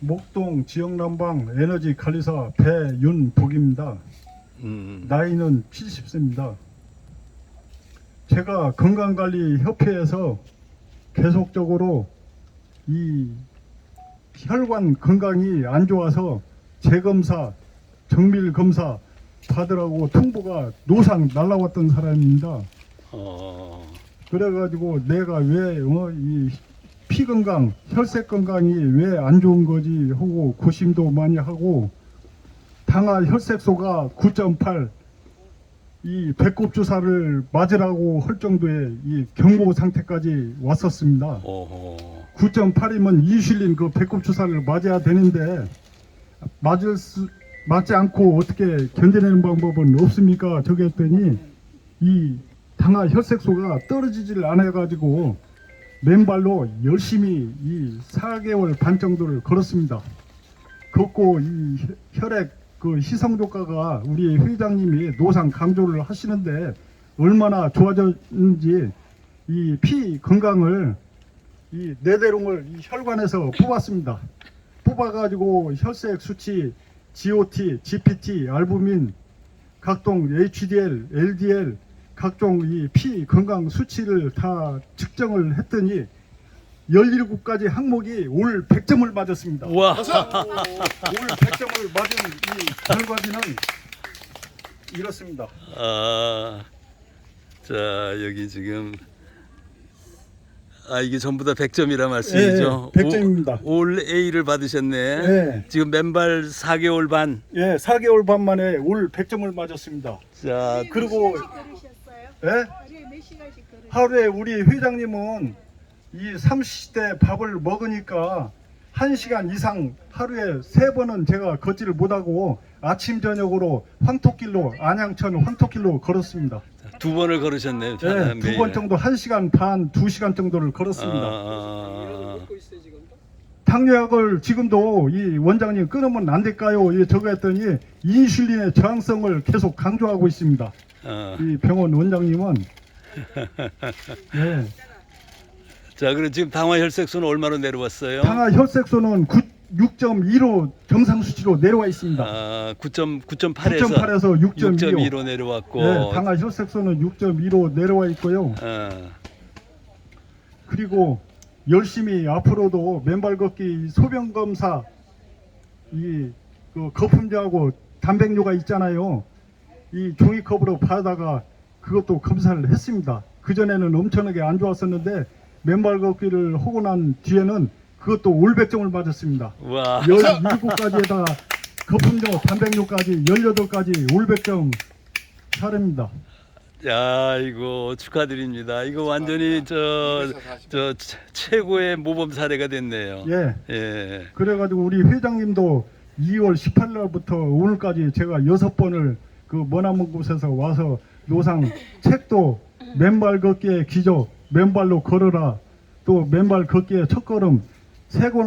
목동 지역난방 에너지 관리사 배윤복입니다. 음. 나이는 70세입니다. 제가 건강관리협회에서 계속적으로 이 혈관 건강이 안 좋아서 재검사, 정밀검사 받으라고 통보가 노상 날라왔던 사람입니다. 어. 그래가지고 내가 왜, 어, 이, 피 건강, 혈색 건강이 왜 안 좋은 거지 하고 고심도 많이 하고, 당화 혈색소가 9.8, 이 배꼽 주사를 맞으라고 할 정도의 이 경고 상태까지 왔었습니다. 오호. 9.8이면 이슐린 그 배꼽 주사를 맞아야 되는데, 맞을 수, 맞지 않고 어떻게 견뎌내는 방법은 없습니까? 저기 했더니, 이 당화 혈색소가 떨어지질 않아가지고 맨발로 열심히 이 4개월 반 정도를 걸었습니다. 걷고 이 혈- 혈액 그 희성 효과가 우리 회장님이 노상 강조를 하시는데 얼마나 좋아졌는지 이 피 건강을 이 뇌대롱을 이 혈관에서 뽑았습니다. 뽑아가지고 혈색 수치, GOT, GPT, 알부민, 각종 HDL, LDL, 각종 이 피 건강 수치를 다 측정을 했더니 17가지 항목이 올 100점을 맞았습니다. 올 와. 100점을 맞은 이 결과지는 이렇습니다. 아. 자, 여기 지금 아, 이게 전부 다 100점이라 말씀이죠. 예, 예, 100 점입니다. 오- 올 A를 받으셨네. 예. 지금 맨발 4개월 반. 예, 4개월 반 만에 올 100점을 맞았습니다. 자, 그리고- 몇 시간씩 걸으셨어요? 예? 하루에 우리 회장님은 이 30대 밥을 먹으니까 1시간 이상 하루에 세번은 제가 걷지를 못하고 아침 저녁으로 황토길로 안양천 황토길로 걸었습니다. 두 번을 걸으셨네요. 네, 두 번 정도 1시간 반, 2시간 정도를 걸었습니다. 아, 당뇨약을 지금도 이 원장님 끊으면 안 될까요? 이 저거 했더니 인슐린의 저항성을 계속 강조하고 있습니다. 아. 이 병원 원장님은 예, 자, 그럼 지금 당화 혈색소는 얼마로 내려왔어요? 당화 혈색소는 9, 6.2로 정상 수치로 내려와 있습니다. 아, 9.9.8에서 9.8에서 6.2로. 6.2로 내려왔고. 네, 당화 혈색소는 6.2로 내려와 있고요. 아, 그리고 열심히 앞으로도 맨발 걷기 소변 검사 이 그 거품제하고 단백뇨가 있잖아요. 이 종이컵으로 받아다가 그것도 검사를 했습니다. 그 전에는 엄청나게 안 좋았었는데 맨발 걷기를 하고 난 뒤에는 그것도 올백점을 맞았습니다. 와. 17가지에다 거품뇨, 단백뇨까지 18가지 올백점 사례입니다. 야, 이거 축하드립니다. 이거 완전히 저, 저 최- 최고의 모범 사례가 됐네요. 예. 예. 그래가지고 우리 회장님도 2월 18일부터 오늘까지 제가 여섯 번을 그 머나먼 곳에서 와서 노상 책도 맨발 걷기의 기적, 맨발로 걸어라, 또 맨발 걷기의 첫걸음 세 권.